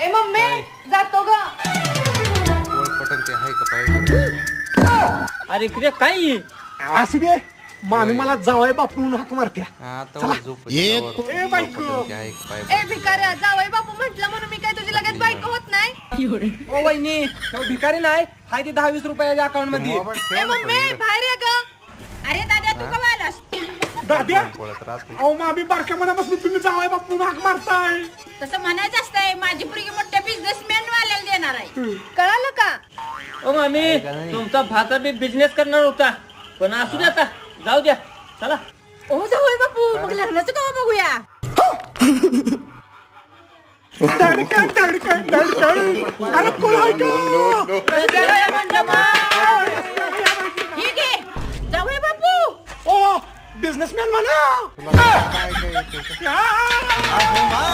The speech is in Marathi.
ए मम्मी जातो ग पटन ते आहे का पाहिजे अरे इकडे काय असू दे. मामी मला जावाय बापून हाक मारत्या. आता झोप ए, बायको. ते आहे का पाहिजे ए भिकाऱ्या जावई बापू म्हटलं म्हणून मी काय तुझी लगेच बायको होत नाही? ओ वहिनी तो भिकारी नाही. हाय ते दहा वीस रुपयाच्या अकाउंटमध्ये. ए मम्मी बाहेर ये ग अरे दादा तू कवा आलास दाद्या अहो मामी बारक्या मनापासून तुम्ही जावाय बापून हाक मारताय. तसं म्हणायचं असतंय माझी पुरगी मोठ्या बिझनेसमॅन वाल्याला देणार आहे. कळालं का? ओ मामी तुमचा भाचा बी बिझनेस करणार होता. पण असू द्या आता जाऊ द्या. चला. ओ जावई बापू मग लग्नाचं कवा बघूया? धडकन धडकन धडकन अरे कोण आहे का? बिझनेसमॅन म्हणा काय काय येतं? या!